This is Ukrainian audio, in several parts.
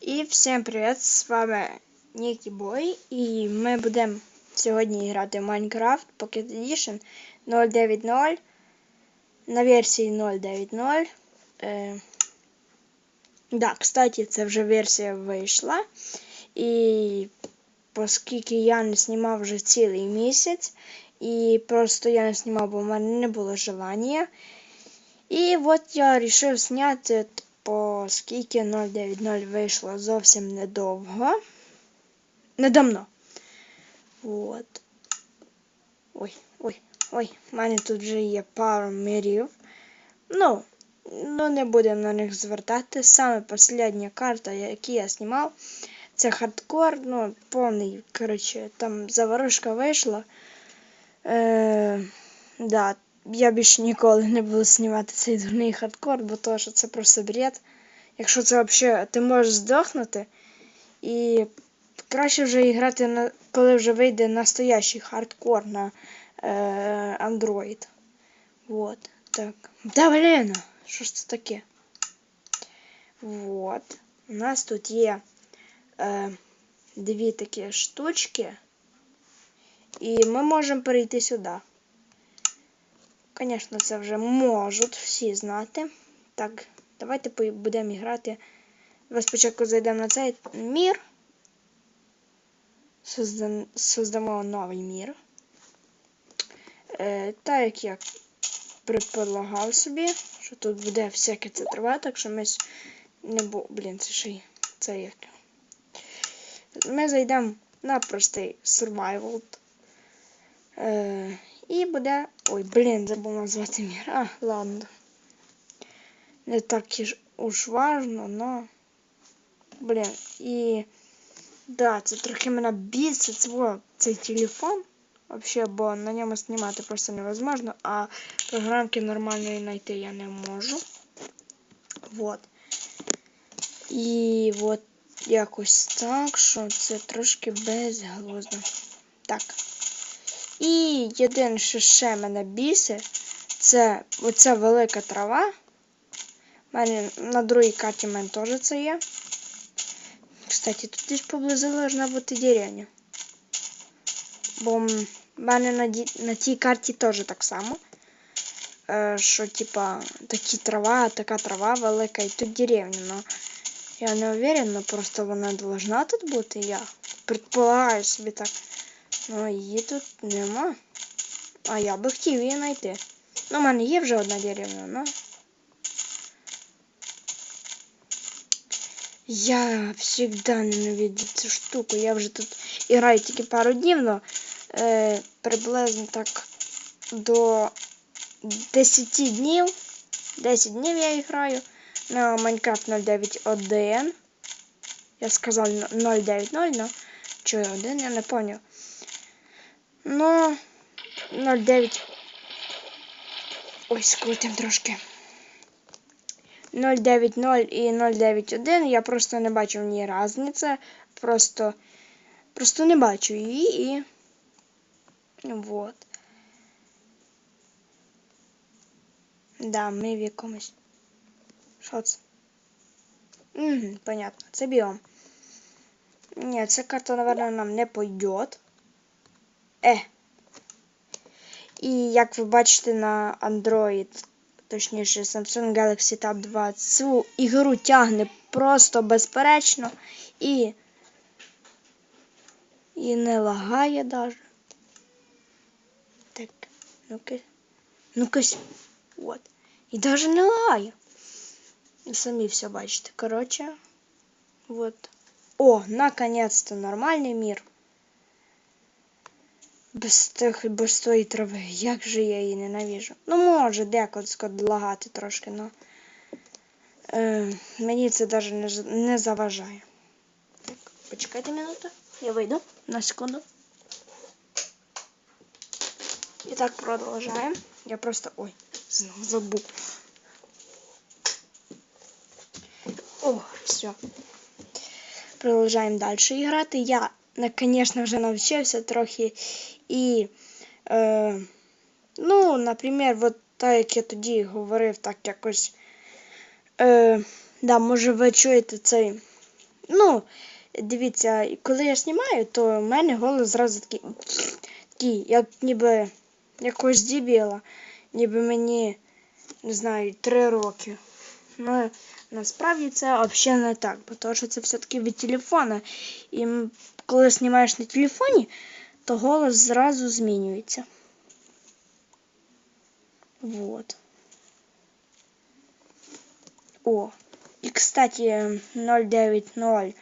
І всім привіт! З вами Нікі Бой. І ми будемо сьогодні грати в Minecraft Pocket Edition 0.9.0 на версії 0.9.0. Е, да, кстати, це вже версія вийшла. І оскільки я не знімав вже цілий місяць, і просто я не знімав, бо в мене не було желання. І от я вирішив зняти, оскільки 090 вийшло зовсім недовго. Недавно. От. Ой, ой, ой, в мене тут вже є пару мирів. Ну, ну не будемо на них звертати. Саме остання карта, яку я знімав, це хардкор, ну, повний, коротше, там заворушка вийшла. Е, да, я більше ніколи не буду знімати цей дурний хардкор, бо то, що це просто бред. Якщо це взагалі ти можеш здохнути. І краще вже грати, на, коли вже вийде настоящий хардкор на е, Android. Вот. Так. Да блін! Що ж це таке? Вот. У нас тут є е, дві такі штучки. І ми можемо перейти сюди. Звісно, це вже можуть всі знати. Так, давайте будемо грати. Спочатку зайдемо на цей мір. Созда... Создамо новий мір. Е, Так як я предполагав собі, що тут буде всяке це трава, так що ми не бу... Блін, це ще й це як. Ми зайдемо на простий survival. Е, і буде... Ой, блін, забув назвати мір. А, ладно. Не так уж важно, но... Блін, і... Да, це трохи мене бісить цей, цей телефон. Вообще, бо на ньому знімати просто невозможно, а програмки нормальної знайти я не можу. Вот. І от якось так, що це трошки безглуздо. Так. І єдине, що ще мене бісить, це оця велика трава. У мене на другій карті в мене теж це є. Кстати, тут десь поблизу должна бути деревня. Бо в мене на, ді... на тій карті теж так само. Е, що, типа, такі трава, така трава велика і тут деревня. Но я не уверен, но просто вона должна тут бути. Я предполагаю собі так. Ну, її тут нема. А я би хотів її знайти. Ну, в мене є вже одна деревня, но... Я всегда ненавиджу цю штуку. Я вже тут граю тільки пару днів, но е, приблизно так до 10 днів. 10 днів я граю на Minecraft 091. Я сказав 090, но чого 1, я не поняв. Ну, 0,9. Ой, скрутим трошки. 0,90 і 0,91. Я просто не бачу в ній різниці. Просто просто не бачу її і. Вот. Да, ми в якомусь. Що це? Угу, понятно. Це біом. Ні, ця карта, наверное, нам не пойдет. Е. І як ви бачите на Android, точніше Samsung Galaxy Tab 2, цю ігру тягне просто безперечно і і не лагає даже. Так, ну-ка. Ну-ка. Вот. І даже не лагає. Самі все бачите. Короче, вот. О, наконец-то нормальний мір. Без тих, без тої трави. Як же я її ненавіжу? Ну, може, деколи лагати трошки, але е, мені це навіть не, не заважає. Так, почекайте минуту. Я вийду на секунду. І так продовжаємо. Я просто... Ой, знову забув. О, все. Продовжаємо далі грати. Я, звісно, вже навчився трохи і, е, ну, наприклад, от так як я тоді говорив, так якось. Е, да, може ви чуєте цей Ну, дивіться, коли я знімаю, то в мене голос зразу такий, такий як ніби якось дібіла, ніби мені, не знаю, три роки. Ну, насправді це взагалі не так, бо то, що це все-таки від телефона. І коли знімаєш на телефоні, то голос зразу змінюється. Вот. О, і кстати, 090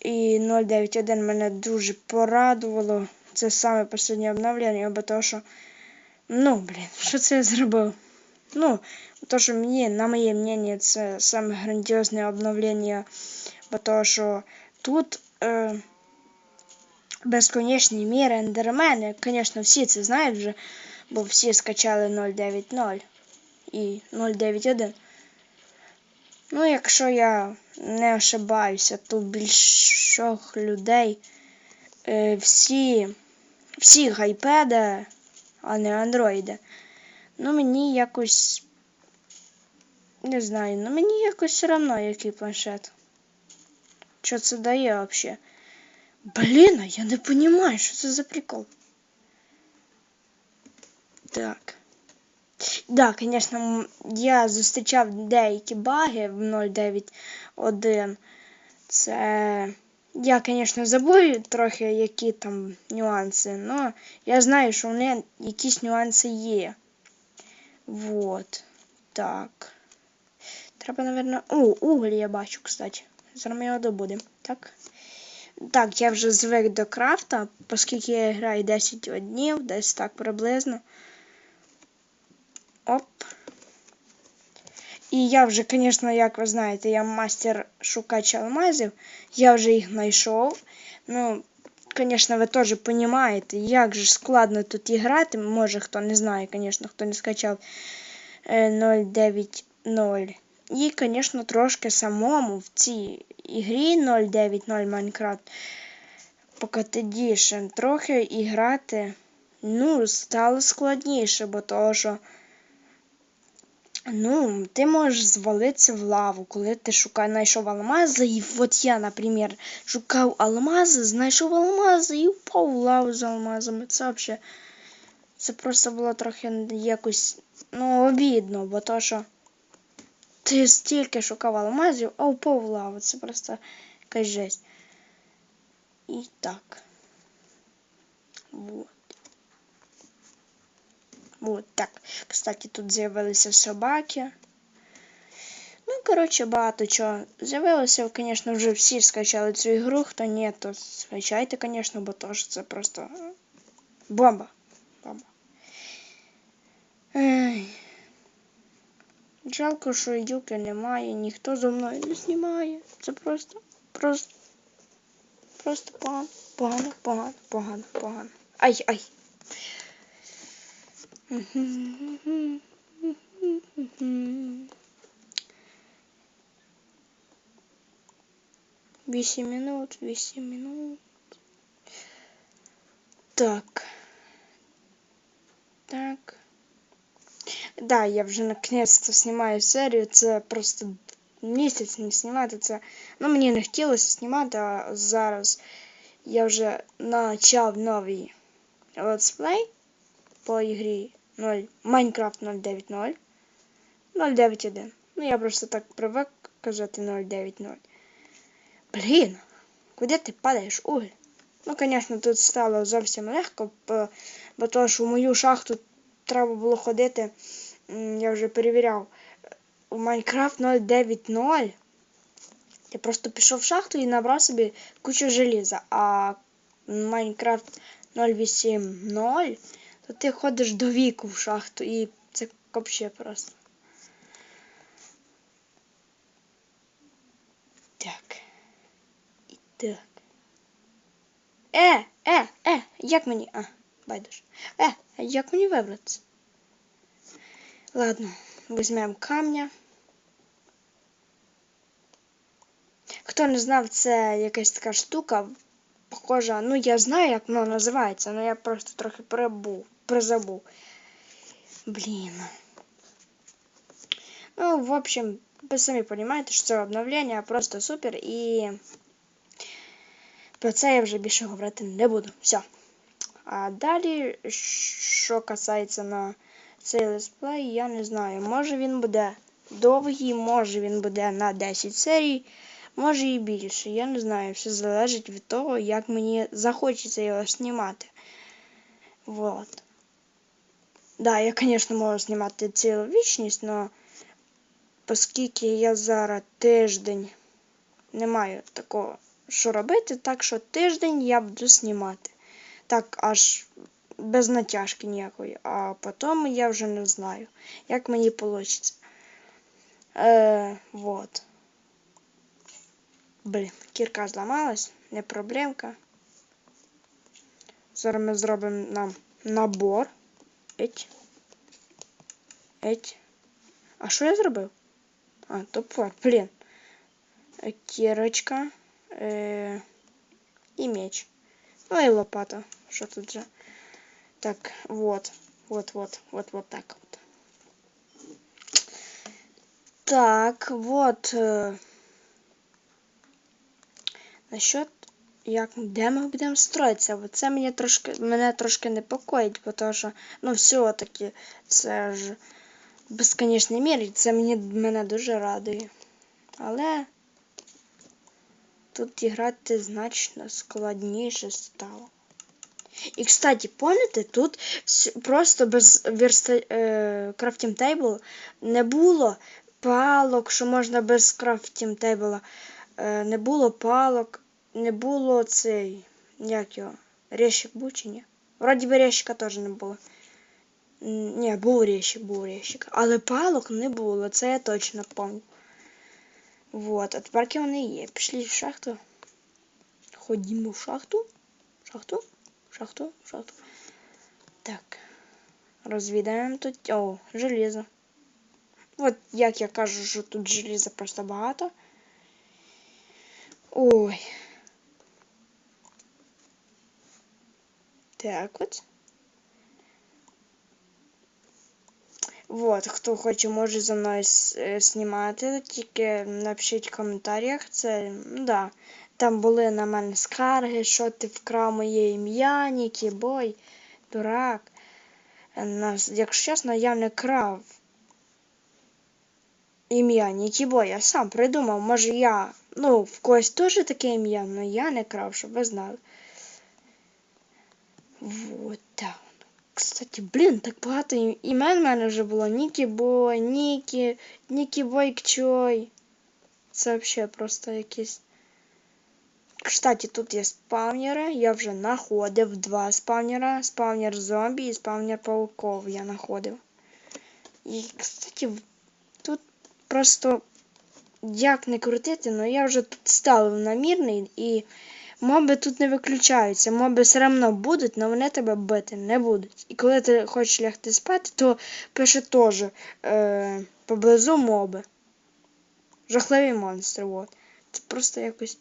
і 091 мене дуже порадувало. Це саме останнє обновлення, бо то, що. Ну, блін, що це я зробив? Ну, то, що мені, на моє мнение, це саме грандіозне обновлення, бо то, що тут е, безконечний мір ендермени. Звісно, всі це знають вже, бо всі скачали 090 і 091. Ну, якщо я не ошибаюся, то більшох людей е, всі, всі гайпеди, а не андроїди. Ну, мені якось. Не знаю, ну мені якось все одно, який планшет. Що це дає взагалі? Блін, а я не розумію, що це за прикол. Так. Да, звісно, я зустрічав деякі баги в 0.9.1. Це. Я, звісно, забув трохи, які там нюанси, але я знаю, що вони якісь нюанси є. Вот. Так. Треба, наверное. О, уголь я бачу, кстати. Зараз ми його добудемо. Так. Так, я вже звик до крафта, оскільки я граю 10 днів, десь так приблизно. Оп. І я вже, звісно, як ви знаєте, я мастер шукач алмазів. Я вже їх знайшов. Ну, звісно, ви теж розумієте, як же складно тут грати. Може, хто не знає, звісно, хто не скачав е, 0.9.0. І, звісно, трошки самому в цій ігрі 0.9.0 Minecraft Pocket Edition трохи і грати ну, стало складніше, бо того, що ну, ти можеш звалитися в лаву, коли ти шукаєш, знайшов алмази, і от я, наприклад, шукав алмази, знайшов алмази і впав в лаву з алмазами. Це взагалі, це просто було трохи якось, ну, обідно, бо то, що ти стільки шукав алмазів, а впав в лаву. Це просто якась жесть. І так. Вот. Вот так. Кстати, тут з'явилися собаки. Ну, коротше, багато чого з'явилося. Звісно, вже всі скачали цю ігру. Хто ні, то скачайте, звісно, бо то це просто бомба. Бомба. Жалко, що юки немає, ніхто зо мною не знімає. Це просто, просто, просто погано, погано, погано, погано, погано. Ай, ай. Вісім минут, вісім минут. Так. Так. Да, я вже наконец-то знімаю серію. Це просто місяць не знімати це. Ну, мені не хотілося знімати, а зараз я вже почав новий летсплей по ігрі 0 Minecraft 0.9.0 0.9.1. Ну, я просто так привик казати 0.9.0. Блін, куди ти падаєш, уголь? Ну, звісно, тут стало зовсім легко, бо, то, що в мою шахту треба було ходити, я вже перевіряв. У Minecraft 0.9.0 я просто пішов в шахту і набрав собі кучу желіза, а Minecraft 0.8.0 то ти ходиш до віку в шахту і це взагалі просто. Так. І так. Е, е, е, як мені? А, байдуже. Е, як мені вибратися? Ладно, візьмемо камня. Хто не знав, це якась така штука. Похожа, ну я знаю, як воно називається, але я просто трохи прибув, призабув. Блін. Ну, в общем, ви самі розумієте, що це обновлення просто супер і Про це я вже більше говорити не буду. Все. А далі, що касається на цей летсплей, я не знаю. Може він буде довгий, може він буде на 10 серій, може і більше. Я не знаю. Все залежить від того, як мені захочеться його знімати. Вот. Да, я, звісно, можу знімати цілу вічність, але оскільки я зараз тиждень не маю такого, що робити, так що тиждень я буду знімати. Так, аж без натяжки ніякої. А потім я вже не знаю, як мені вийде. Е, вот. Блін, кірка зламалась, не проблемка. Зараз ми зробимо нам набор. Еть. Еть. А що я зробив? А, топор, блін. Кірочка. Е, і меч. Ну і лопата. Що тут же? Так, вот. Вот, вот, вот, вот так вот. Так, вот. Е, насчет як де ми будемо строїтися? Бо це мене трошки мене трошки непокоїть, бо то, ну все-таки це ж безконечний мір, і це мені мене дуже радує. Але тут грати значно складніше стало. І, кстати, помните, тут просто без верста... е... крафтінг тейбл не було палок, що можна без крафтінг тейбла. Не було палок, не було цей. Як його? Рещик був чи ні? Вроді би рещика теж не було. Ні, був рещик, був рещик. Але палок не було, це я точно пам'ятаю. Вот, а тепер вони є. Пішли в шахту. Ходімо в шахту. Шахту? Шахту? Шахту. Так. Розвідаємо тут. О, железо. От як я кажу, що тут железа просто багато. Ой. Так от. Вот, хто хоче, може за мною знімати, тільки напишіть в коментарях. Це, да. Там були на мене скарги, що ти вкрав моє ім'я, Нікі Бой, дурак. Якщо чесно, я не крав ім'я Нікі Бой, я сам придумав, може я, ну, в когось теж таке ім'я, але я не крав, щоб ви знали. Вот так. Кстати, блін, так багато імен в мене вже було. Нікі Бой, Нікі, Нікі Бой Кчой. Це взагалі просто якісь. Кстати, тут є спавнери. Я вже знаходив два спавнера. Спавнер зомбі і спавнер пауков я знаходив. І, кстати, тут просто як не крутити, але я вже тут ставив намірний і моби тут не виключаються. Моби все одно будуть, але вони тебе бити не будуть. І коли ти хочеш лягти спати, то пише теж е, поблизу моби. Жахливі монстри. От. Це просто якось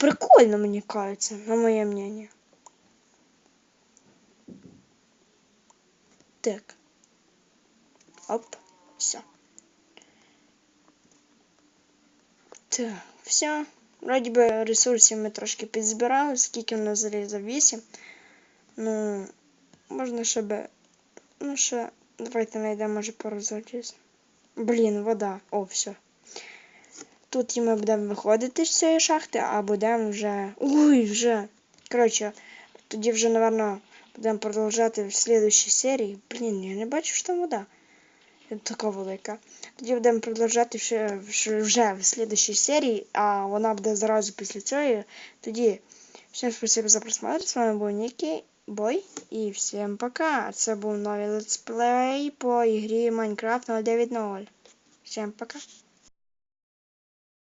прикольно, мені кажеться, на моє мнение. Так. Оп, все. Так, все. Вроді би ресурсів ми трошки підзбирали, скільки в нас залізо 8. Ну, можна ще. Ну, ще. Давайте знайдемо, може, пару заліз. Блін, вода. О, все. Тут ми будемо виходити з цієї шахти, а будемо вже. Ой, вже. Коротше, тоді вже, напевно, будемо продовжувати в слідчій серії. Блін, я не бачу, що там вода. Така велика. Тоді будемо продовжувати ще, вже в слідчій серії, а вона буде зразу після цього. Тоді всім спасибо за просмотр. З вами був Нікі Бой. І всім пока. Це був новий летсплей по ігрі Minecraft 090. Всім пока.